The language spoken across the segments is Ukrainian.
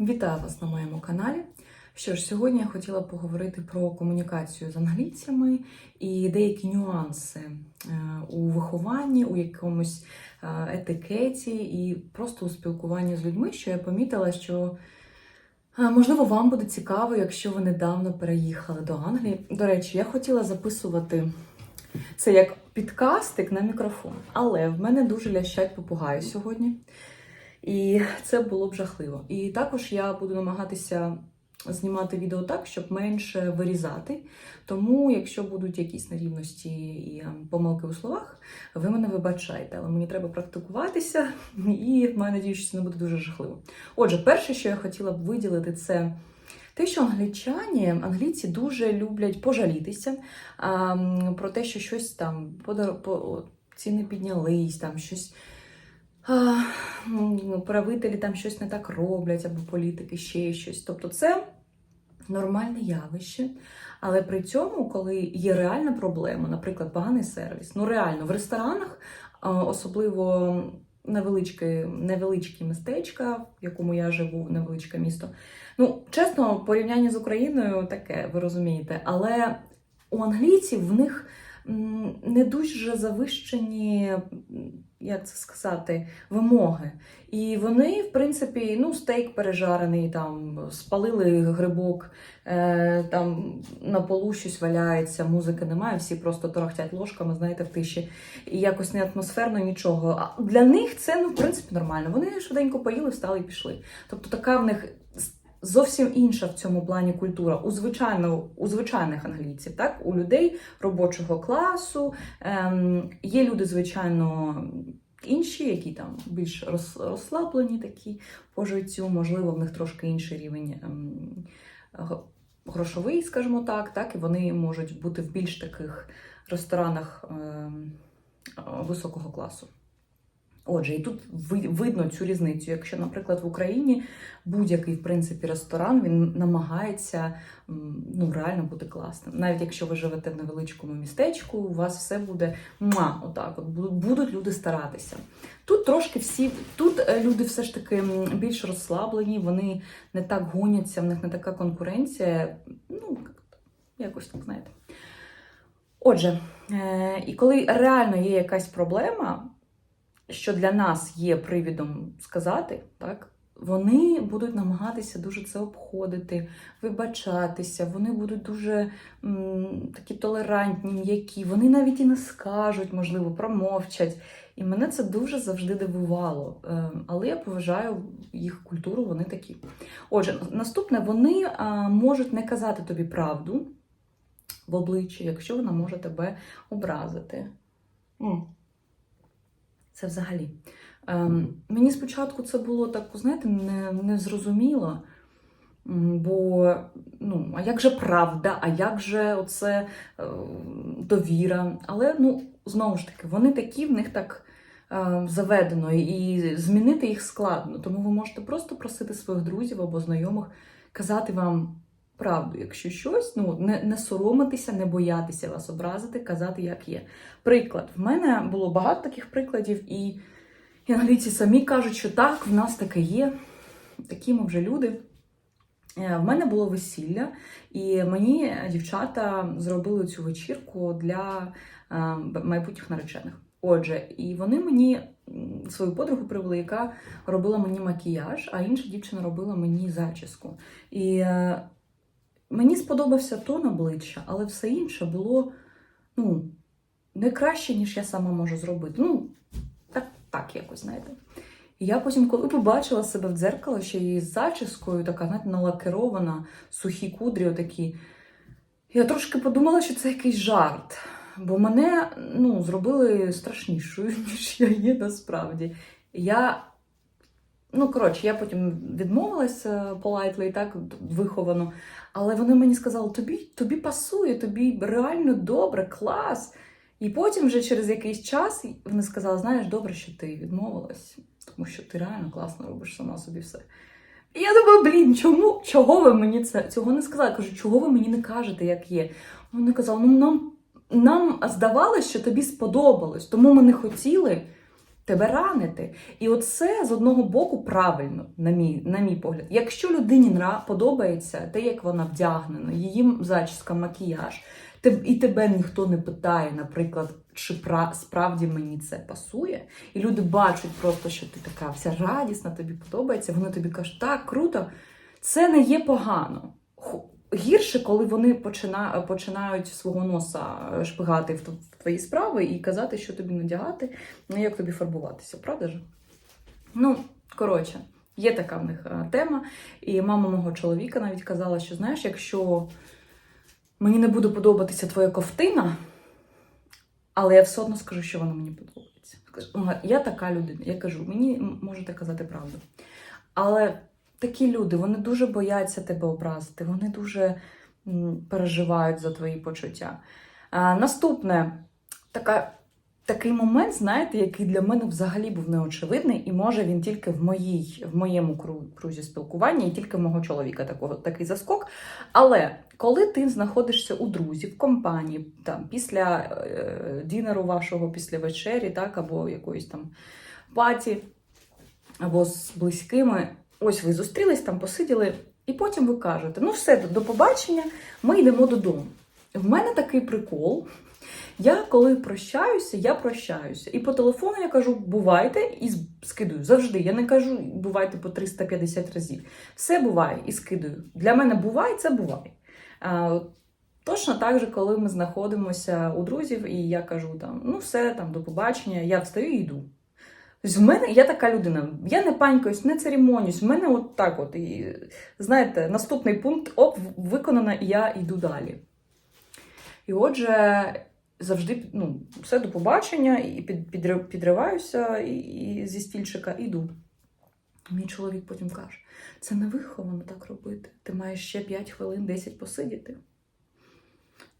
Вітаю вас на моєму каналі. Що ж, сьогодні я хотіла поговорити про комунікацію з англійцями і деякі нюанси е, у вихованні, у якомусь е, етикеті і просто у спілкуванні з людьми, що я помітила, що е, можливо вам буде цікаво, якщо ви недавно переїхали до Англії. До речі, я хотіла записувати це як підкастик на мікрофон, але в мене дуже лящать попугаї сьогодні. І це було б жахливо. І також я буду намагатися знімати відео так, щоб менше вирізати. Тому, якщо будуть якісь нерівності і е, помилки у словах, ви мене вибачайте, але мені треба практикуватися, і маю надію, що це не буде дуже жахливо. Отже, перше, що я хотіла б виділити, це. Те, що англічані, англійці дуже люблять пожалітися а, про те, що щось там по... ціни піднялись, там щось правителі там щось не так роблять, або політики ще щось. Тобто це нормальне явище. Але при цьому, коли є реальна проблема, наприклад, поганий сервіс, ну реально в ресторанах, особливо невеличке, невеличкі містечка, в якому я живу, невеличке місто. Ну, чесно, порівняння з Україною таке, ви розумієте, але у англійців в них не дуже завищені, як це сказати, вимоги. І вони, в принципі, ну, стейк пережарений, там, спалили грибок, е, там на полу щось валяється, музики немає, всі просто торохтять ложками, знаєте, в тиші. І якось не атмосферно, нічого. А для них це, ну, в принципі, нормально. Вони швиденько поїли, встали і пішли. Тобто така в них зовсім інша в цьому плані культура у звичайно, у звичайних англійців, так у людей робочого класу. Ем, є люди, звичайно, інші, які там більш роз- розслаблені такі по життю, можливо, в них трошки інший рівень. Ем, Грошовий, скажімо так, так, і вони можуть бути в більш таких ресторанах ем, високого класу. Отже, і тут ви- видно цю різницю. Якщо, наприклад, в Україні будь-який в принципі ресторан він намагається ну реально бути класним. Навіть якщо ви живете в невеличкому містечку, у вас все буде ма, отак. От будуть- будуть люди старатися. Тут трошки всі, тут е, люди все ж таки більш розслаблені, вони не так гоняться, в них не така конкуренція. Ну якось так знаєте. Отже, е, і коли реально є якась проблема, що для нас є привідом сказати, так, вони будуть намагатися дуже це обходити, вибачатися, вони будуть дуже м, такі толерантні, м'які, вони навіть і не скажуть, можливо, промовчать. І мене це дуже завжди дивувало. Е, Але я поважаю їх культуру, вони такі. Отже, наступне, вони можуть не казати тобі правду в обличчя, якщо вона може тебе образити. Це взагалі. Ем, мені спочатку це було так, знаєте, не, не зрозуміло. Бо, ну, а як же правда, а як же оце е, довіра? Але ну, знову ж таки, вони такі, в них так е, заведено, і змінити їх складно. Тому ви можете просто просити своїх друзів або знайомих казати вам правду, якщо щось, ну не, не соромитися, не боятися вас образити, казати, як є. Приклад, в мене було багато таких прикладів, і, англійці самі кажуть, що так, в нас таке є, такі ми вже люди. Е, В мене було весілля, і мені дівчата зробили цю вечірку для е, майбутніх наречених. Отже, і вони мені свою подругу привели, яка робила мені макіяж, а інша дівчина робила мені зачіску. І е, мені сподобався тон обличчя, але все інше було ну, не краще, ніж я сама можу зробити. Ну, так, так якось, знаєте. І я потім, коли побачила себе в дзеркало, ще і з зачіскою, така, знаєте, налакерована, сухі кудрі отакі, я трошки подумала, що це якийсь жарт. Бо мене ну, зробили страшнішою, ніж я є насправді. Я, ну, коротше, я потім відмовилася politely, так, виховано. Але вони мені сказали: тобі, тобі пасує, тобі реально добре, клас. І потім, вже через якийсь час, вони сказали: знаєш, добре, що ти відмовилась, тому що ти реально класно робиш сама собі все. І я думаю, блін, чому? Чого ви мені це цього не сказали? Я кажу, чого ви мені не кажете, як є? Вони казали, ну нам, нам здавалося, що тобі сподобалось, тому ми не хотіли тебе ранити. І оце з одного боку правильно, на мій, на мій погляд. Якщо людині подобається те, як вона вдягнена, її зачіска, макіяж, і тебе ніхто не питає, наприклад, чи пра- справді мені це пасує, і люди бачать просто, що ти така вся радісна, тобі подобається, вони тобі кажуть, так, круто, це не є погано. Гірше, коли вони почина, починають свого носа шпигати в твої справи і казати, що тобі надягати, ну як тобі фарбуватися, правда ж? Ну, коротше, є така в них е, тема. І мама мого чоловіка навіть казала, що знаєш, якщо мені не буде подобатися твоя ковтина, але я все одно скажу, що вона мені подобається. Я така людина. Я кажу, мені можете казати правду. Але такі люди, вони дуже бояться тебе образити, вони дуже переживають за твої почуття. А, наступне, така, такий момент, знаєте, який для мене взагалі був неочевидний, і може він тільки в, моїй, в моєму крузі спілкування, і тільки в мого чоловіка такого, такий заскок. Але коли ти знаходишся у друзі, в компанії, там, після е, дінеру вашого, після вечері, так, або якоїсь там паті, або з близькими, ось ви зустрілись там, посиділи, і потім ви кажете: ну все, до побачення, ми йдемо додому. В мене такий прикол. Я коли прощаюся, я прощаюся. І по телефону я кажу, бувайте, і скидую. Завжди. Я не кажу, бувайте по 350 разів. Все буває і скидую. Для мене буває, це буває. А, точно так же, коли ми знаходимося у друзів, і я кажу там, ну все, там, до побачення, я встаю і йду. Тобто в мене я така людина. Я не панькаюсь, не церемонюсь. В мене от так от. І знаєте, наступний пункт оп, виконано, і я йду далі. І отже, завжди ну, все до побачення, і під, підри- підриваюся і, і зі стільчика іду. Мій чоловік потім каже: це не виховано так робити. Ти маєш ще 5 хвилин, 10 посидіти.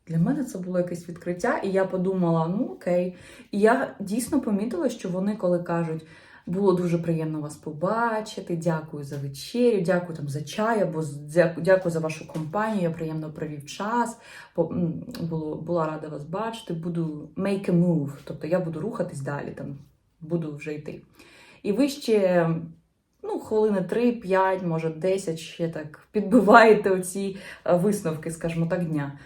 Для мене це було якесь відкриття, і я подумала: ну окей. І я дійсно помітила, що вони, коли кажуть, було дуже приємно вас побачити, дякую за вечерю, дякую там за чай, або дякую, за вашу компанію, я приємно провів час, було, була рада вас бачити, буду make a move, тобто я буду рухатись далі, там, буду вже йти. І ви ще ну, хвилини 3-5, може 10 ще так підбиваєте оці е, висновки, скажімо так, дня.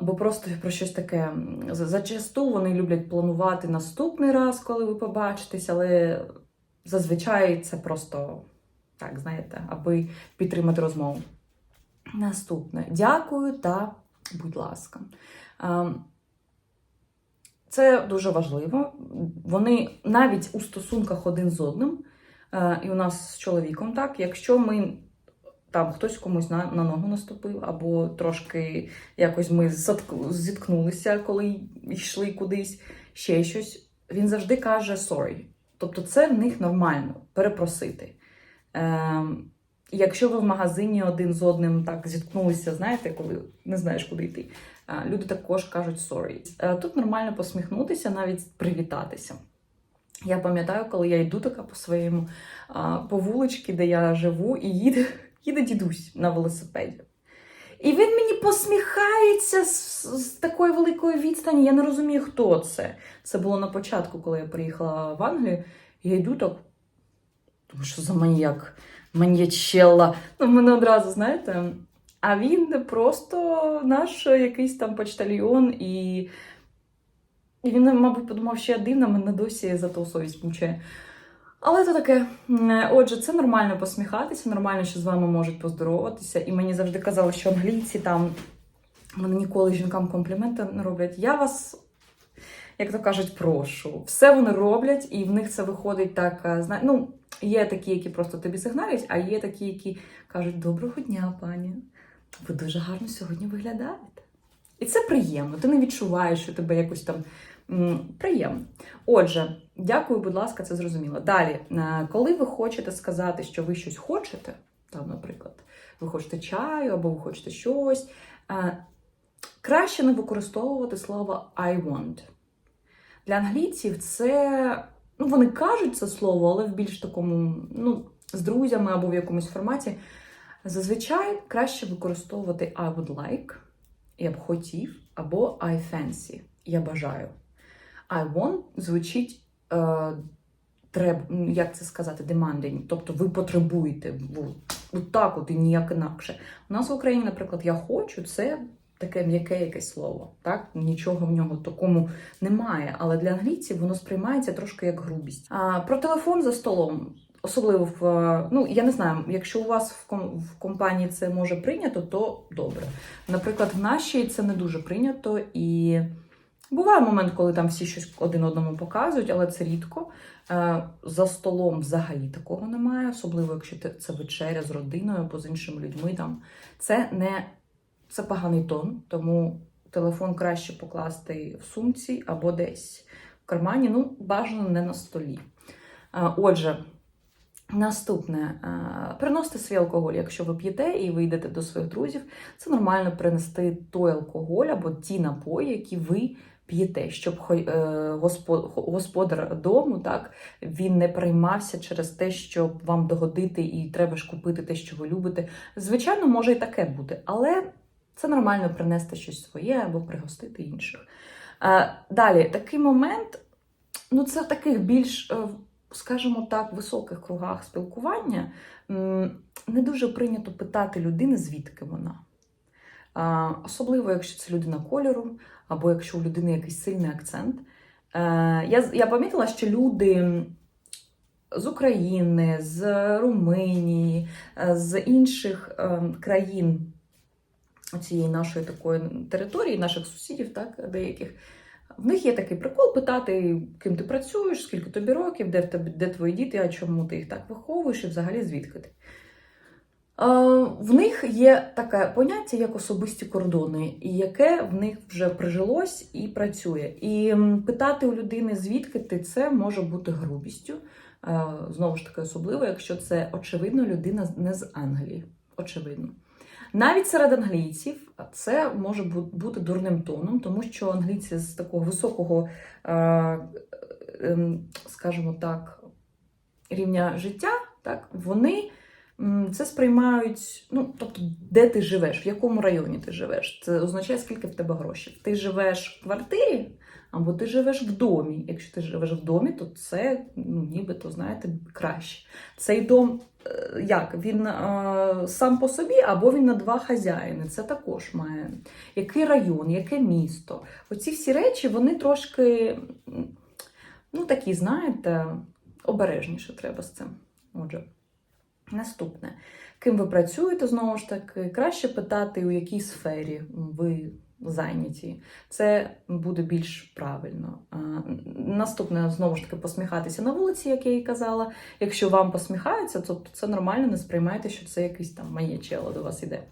Або просто про щось таке. Зачасту вони люблять планувати наступний раз, коли ви побачитесь, але зазвичай це просто так, знаєте, аби підтримати розмову. Наступне. Дякую та будь ласка. Це дуже важливо. Вони навіть у стосунках один з одним, і у нас з чоловіком так, якщо ми там хтось комусь на, на ногу наступив, або трошки якось ми зіткнулися, коли йшли кудись, ще щось, він завжди каже sorry. Тобто це в них нормально перепросити. Ем, якщо ви в магазині один з одним так зіткнулися, знаєте, коли не знаєш, куди йти, е, люди також кажуть sorry. Е, Тут нормально посміхнутися, навіть привітатися. Я пам'ятаю, коли я йду така по своєму по вуличці, де я живу, і їде, їде дідусь на велосипеді. І він мені посміхається з, з такої великої відстані. Я не розумію, хто це. Це було на початку, коли я приїхала в Англію. Я йду так. Тому що за маньяк, маньячелла. Ну, мене одразу, знаєте. А він просто наш якийсь там почтальйон, і, і він, мабуть, подумав, що я дивна, мене досі за то совість мучає. Але це таке. Отже, це нормально посміхатися, нормально, що з вами можуть поздороватися. І мені завжди казали, що англійці там вони ніколи жінкам компліменти не роблять. Я вас, як то кажуть, прошу. Все вони роблять, і в них це виходить так. е. Ну, є такі, які просто тобі сигналять, а є такі, які кажуть: Доброго дня, пані. Ви дуже гарно сьогодні виглядаєте. І це приємно. Ти не відчуваєш, що тебе якось там приємно. Отже, дякую, будь ласка, це зрозуміло. Далі, е, коли ви хочете сказати, що ви щось хочете, там, наприклад, ви хочете чаю або ви хочете щось, е, краще не використовувати слово I want. Для англійців це, ну, вони кажуть це слово, але в більш такому, ну, з друзями або в якомусь форматі. Зазвичай краще використовувати I would like, я б хотів, або I fancy, я бажаю. I want звучить е, треба, ну, як це сказати, demanding, тобто ви потребуєте от, от так от і ніяк інакше. У нас в Україні, наприклад, я хочу, це таке м'яке якесь слово. Так? Нічого в нього такому немає. Але для англійців воно сприймається трошки як грубість. А, про телефон за столом. Особливо в е, ну я не знаю, якщо у вас в ком в компанії це може прийнято, то добре. Наприклад, в нашій це не дуже прийнято, і буває момент, коли там всі щось один одному показують, але це рідко. Е, За столом взагалі такого немає, особливо якщо це вечеря з родиною або з іншими людьми. Там це не це поганий тон, тому телефон краще покласти в сумці або десь в кармані. Ну, бажано не на столі. Е, Отже. Наступне, е, приносите свій алкоголь, якщо ви п'єте і ви йдете до своїх друзів, це нормально принести той алкоголь або ті напої, які ви п'єте, щоб е, господар дому так він не переймався через те, щоб вам догодити, і треба ж купити те, що ви любите. Звичайно, може і таке бути, але це нормально принести щось своє або пригостити інших. Е, Далі, такий момент, ну це в таких більш. е, скажімо так, високих кругах спілкування не дуже прийнято питати людини, звідки вона. Особливо, якщо це людина кольору, або якщо у людини якийсь сильний акцент. Е, Я, я помітила, що люди з України, з Румунії, е, з інших е, країн цієї нашої такої території, наших сусідів, так, деяких, в них є такий прикол питати, ким ти працюєш, скільки тобі років, де, в тебе, де твої діти, а чому ти їх так виховуєш і взагалі звідки ти. Е, В них є таке поняття, як особисті кордони, і яке в них вже прижилось і працює. І питати у людини, звідки ти, це може бути грубістю. Е, Знову ж таки, особливо, якщо це очевидно людина не з Англії. Очевидно. Навіть серед англійців це може бути дурним тоном, тому що англійці з такого високого, е, ем, скажімо так, рівня життя, так, вони це сприймають, ну, тобто, де ти живеш, в якому районі ти живеш. Це означає, скільки в тебе грошей. Ти живеш в квартирі або ти живеш в домі. Якщо ти живеш в домі, то це ну, нібито, знаєте, краще. Цей дом е, як? Він е, сам по собі, або він на два хазяїни. Це також має. Який район, яке місто? Оці всі речі, вони трошки, ну такі, знаєте, обережніше треба з цим. Отже, наступне. Ким ви працюєте, знову ж таки, краще питати, у якій сфері ви зайняті. Це буде більш правильно. Наступне, знову ж таки, посміхатися на вулиці, як я і казала. Якщо вам посміхаються, то це нормально, не сприймайте, що це якийсь там моє чело до вас іде.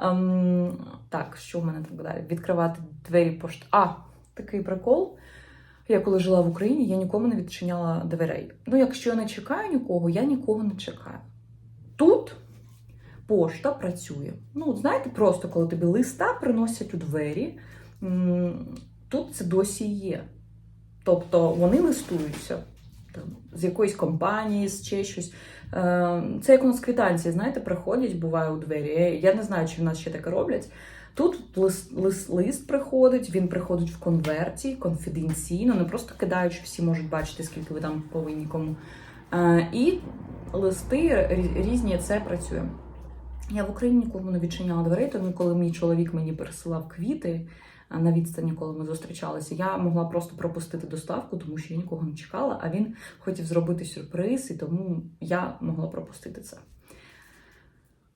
Ем, так, що в мене так далі? Відкривати двері пошт. А, такий прикол. Я коли жила в Україні, я нікому не відчиняла дверей. Ну, якщо я не чекаю нікого, я нікого не чекаю. Тут пошта працює. Ну, знаєте, просто коли тобі листа приносять у двері, тут це досі є. Тобто вони листуються там, з якоїсь компанії, з ще щось. Е, Це як у нас квитанції, знаєте, приходять, буває у двері. Я- не знаю, чи в нас ще таке роблять. Тут лист, лист, лист приходить, він приходить в конверті, конфіденційно, не просто кидають, що всі можуть бачити, скільки ви там повинні кому. Е, І листи різні, це працює. Я в Україні нікому не відчиняла дверей, тому коли мій чоловік мені пересилав квіти на відстані, коли ми зустрічалися, я могла просто пропустити доставку, тому що я нікого не чекала, а він хотів зробити сюрприз, і тому я могла пропустити це.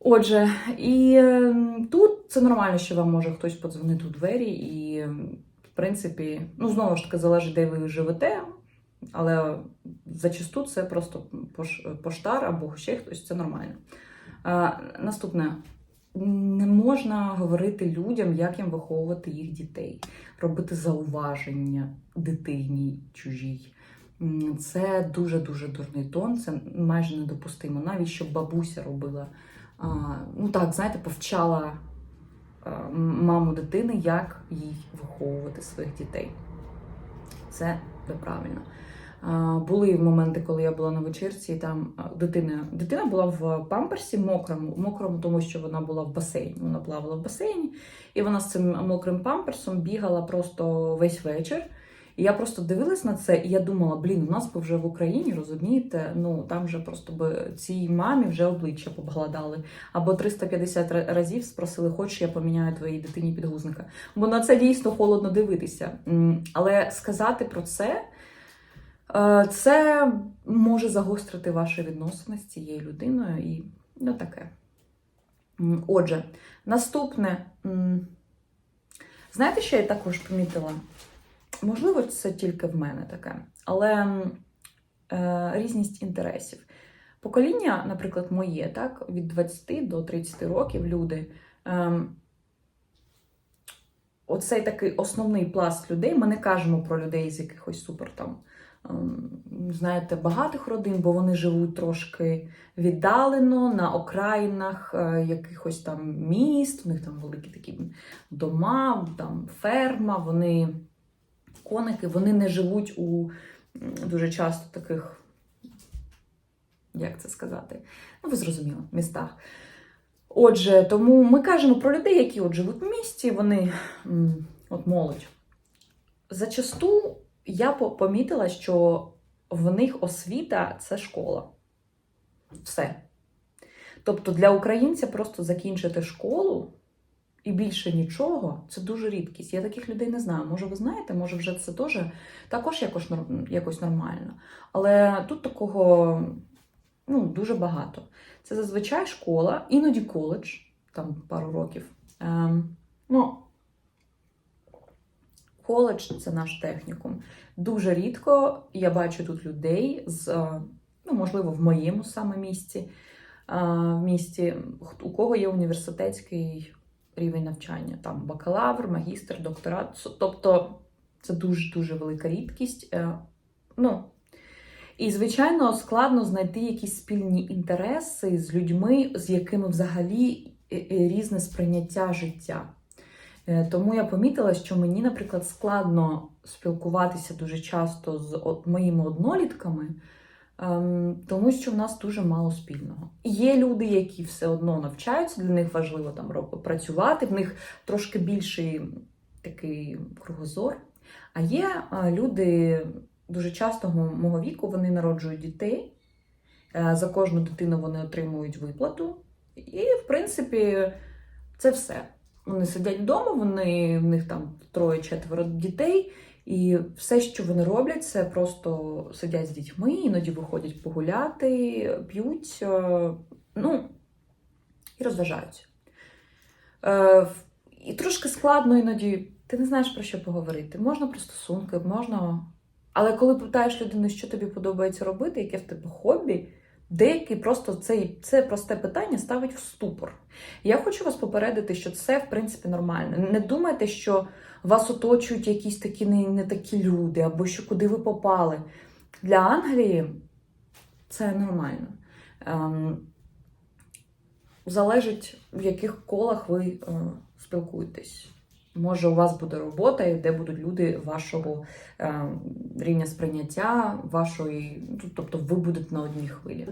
Отже, і ем, тут це нормально, що вам може хтось подзвонити у двері, і, ем, в принципі, ну, знову ж таки, залежить, де ви живете, але зачасту це просто поштар або ще хтось, це нормально. Наступне. Не можна говорити людям, як їм виховувати їх дітей, робити зауваження дитині чужій. Це дуже-дуже дурний тон, це майже недопустимо. Навіть щоб бабуся робила, ну так, знаєте, повчала маму дитини, як їй виховувати своїх дітей. Це неправильно. Були моменти, коли я була на вечірці, і там дитина, дитина була в памперсі мокрому, мокрому, тому що вона була в басейні. Вона плавала в басейні, і вона з цим мокрим памперсом бігала просто весь вечір. І я просто дивилась на це, і я думала, блін, у нас би вже в Україні, розумієте, ну там вже просто би цій мамі вже обличчя побгладали. Або 350 ра- разів спросили, хочеш, я поміняю твоїй дитині підгузника. Бо на це дійсно холодно дивитися. Але сказати про це. Е, Це може загострити ваші відносини з цією людиною і ну таке. Отже, наступне. Знаєте, що я також помітила? Можливо, це тільки в мене таке, але е, різність інтересів. Покоління, наприклад, моє, так, від 20 до 30 років люди. ем, Оцей такий основний пласт людей. Ми не кажемо про людей з якихось супер там знаєте, багатих родин, бо вони живуть трошки віддалено на окраїнах е, якихось там міст, у них там великі такі дома, там ферма, вони коники, вони не живуть у дуже часто таких, як це сказати, ну ви зрозуміли, містах. Отже, тому ми кажемо про людей, які от живуть в місті, вони от молодь. Зачасту я помітила, що в них освіта це школа. Все. Тобто для українця просто закінчити школу і більше нічого це дуже рідкість. Я таких людей не знаю. Може, ви знаєте, може, вже це теж також якось, якось нормально. Але тут такого ну, дуже багато. Це зазвичай школа, іноді коледж, там пару років. Ем, ну, коледж це наш технікум. Дуже рідко я бачу тут людей з, е, ну, можливо, в моєму саме місті, е, в місті, у кого є університетський рівень навчання, там бакалавр, магістр, докторат. Тобто це дуже-дуже велика рідкість. Е, Ну, і, звичайно, складно знайти якісь спільні інтереси з людьми, з якими взагалі різне сприйняття життя. Е, Тому я помітила, що мені, наприклад, складно спілкуватися дуже часто з моїми однолітками, ем, тому що в нас дуже мало спільного. Є люди, які все одно навчаються, для них важливо там працювати, в них трошки більший такий кругозор. А є е, люди дуже часто мого віку, вони народжують дітей. Е, За кожну дитину вони отримують виплату. І, в принципі, це все. Вони сидять вдома, вони, в них там троє-четверо дітей, і все, що вони роблять, це просто сидять з дітьми, іноді виходять погуляти, п'ють, е, ну, і розважаються. Е, І трошки складно іноді, ти не знаєш про що поговорити. Можна про стосунки, можна. Але коли питаєш людину, що тобі подобається робити, яке в тебе хобі, деякі просто цей, це просте питання ставить в ступор. Я хочу вас попередити, що це в принципі нормально. Не думайте, що вас оточують якісь такі не, не такі люди, або що куди ви попали. Для Англії це нормально. Ем, залежить, в яких колах ви е, спілкуєтесь. Може, у вас буде робота, і де будуть люди вашого е, рівня сприйняття, вашої, ну, тобто ви будете на одній хвилі.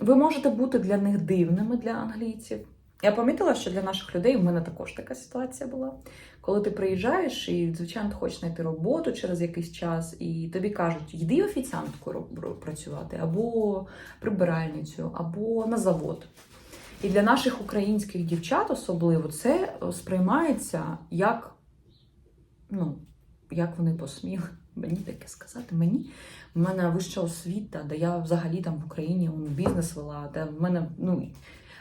Ви можете бути для них дивними для англійців. Я помітила, що для наших людей в мене також така ситуація була. Коли ти приїжджаєш і, звичайно, хочеш знайти роботу через якийсь час, і тобі кажуть, йди офіціанткою працювати, або прибиральницю, або на завод. І для наших українських дівчат особливо це сприймається як, ну, як вони посміли мені таке сказати. Мені в мене вища освіта, де я взагалі там в Україні бізнес вела, де в мене ну,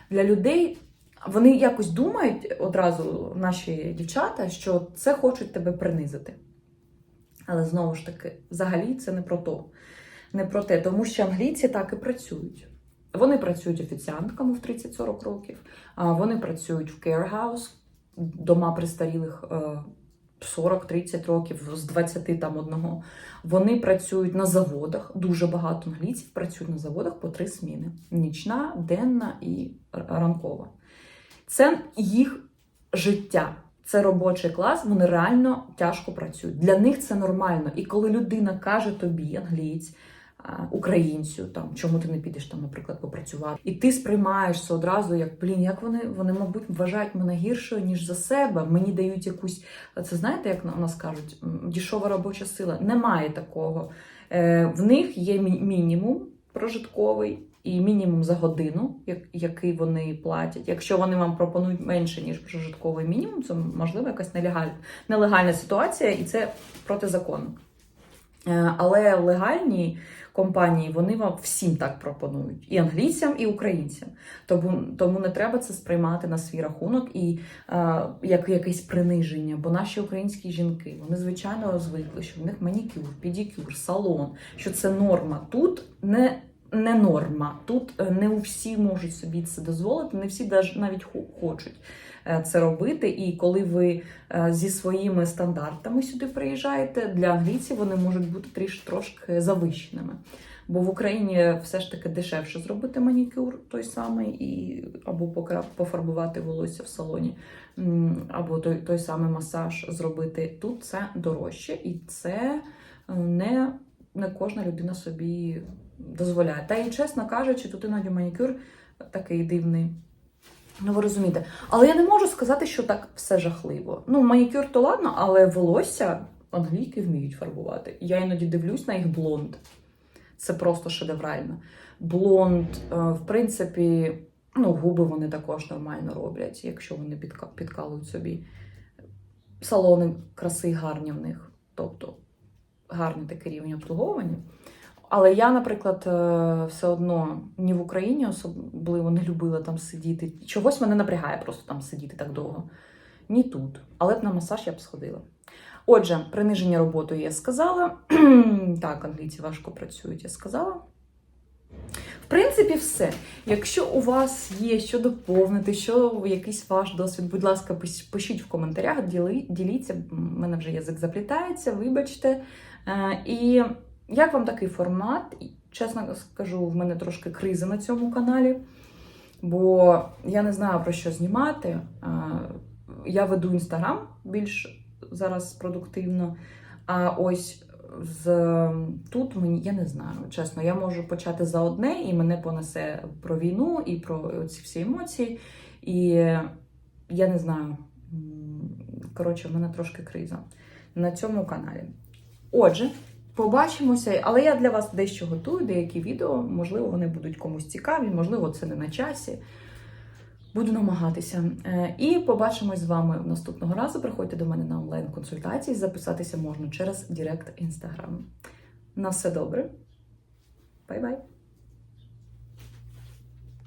для людей. Вони якось думають одразу, наші дівчата, що це хочуть тебе принизити. Але знову ж таки, взагалі це не про то. Не про те, тому що англійці так і працюють. Вони працюють офіціантками в 30-40 років, вони працюють в care-house, дома престарілих е, 40-30 років з 20 там одного. Вони працюють на заводах. Дуже багато англійців працюють на заводах по три зміни: нічна, денна і ранкова. Це їх життя. Це робочий клас, вони реально тяжко працюють. Для них це нормально. І коли людина каже тобі, англієць, українцю, там чому ти не підеш там, наприклад, попрацювати, і ти сприймаєш це одразу, як блін, як вони вони, мабуть, вважають мене гіршою ніж за себе. Мені дають якусь це знаєте, як у нас кажуть, м, дешова робоча сила. Немає такого. Е, В них є мі- мінімум прожитковий. І мінімум за годину, як- який вони платять. Якщо вони вам пропонують менше, ніж прожитковий мінімум, це можливо якась нелегальна, нелегальна ситуація, і це проти закону. Е, Але легальні компанії вони вам всім так пропонують: і англійцям, і українцям. Тому, тому не треба це сприймати на свій рахунок і е, як якесь приниження. Бо наші українські жінки вони звичайно звикли, що в них манікюр, педикюр, салон, що це норма. Тут не. Не норма. Тут е, не всі можуть собі це дозволити, не всі навіть хо- хочуть це робити. І коли ви е, зі своїми стандартами сюди приїжджаєте, для англійців вони можуть бути трішки трошки завищеними. Бо в Україні все ж таки дешевше зробити манікюр той самий, і або пофарбувати волосся в салоні, або той, той самий масаж зробити. Тут це дорожче, і це е, не, не кожна людина собі дозволяє. Та і чесно кажучи, тут іноді манікюр такий дивний. Ну, ви розумієте. Але я не можу сказати, що так все жахливо. Ну, манікюр то ладно, але волосся англійки вміють фарбувати. Я іноді дивлюсь на їх блонд. Це просто шедеврально. Блонд, е, в принципі, ну, губи вони також нормально роблять, якщо вони підка- підкалують собі. Салони краси гарні в них, тобто гарний такий рівень обслуговування. Але я, наприклад, е, все одно ні в Україні особливо не любила там сидіти. Чогось мене напрягає просто там сидіти так довго. Ні тут. Але б на масаж я б сходила. Отже, приниження роботою я сказала. так, англійці важко працюють, я сказала. В принципі, все. Якщо у вас є що доповнити, що якийсь ваш досвід, будь ласка, пишіть в коментарях, діліться. У мене вже язик заплітається, вибачте. Е, І як вам такий формат? Чесно скажу, в мене трошки криза на цьому каналі, бо я не знаю про що знімати. Я веду інстаграм більш зараз продуктивно. А ось з тут мені я не знаю, чесно, я можу почати за одне, і мене понесе про війну і про ці всі емоції. І я не знаю. Коротше, в мене трошки криза на цьому каналі. Отже, побачимося, але я для вас дещо готую, деякі відео. Можливо, вони будуть комусь цікаві, можливо, це не на часі. Буду намагатися. Е, І побачимось з вами наступного разу. Приходьте до мене на онлайн-консультації. Записатися можна через Директ Інстаграм. На все добре. Бай-бай!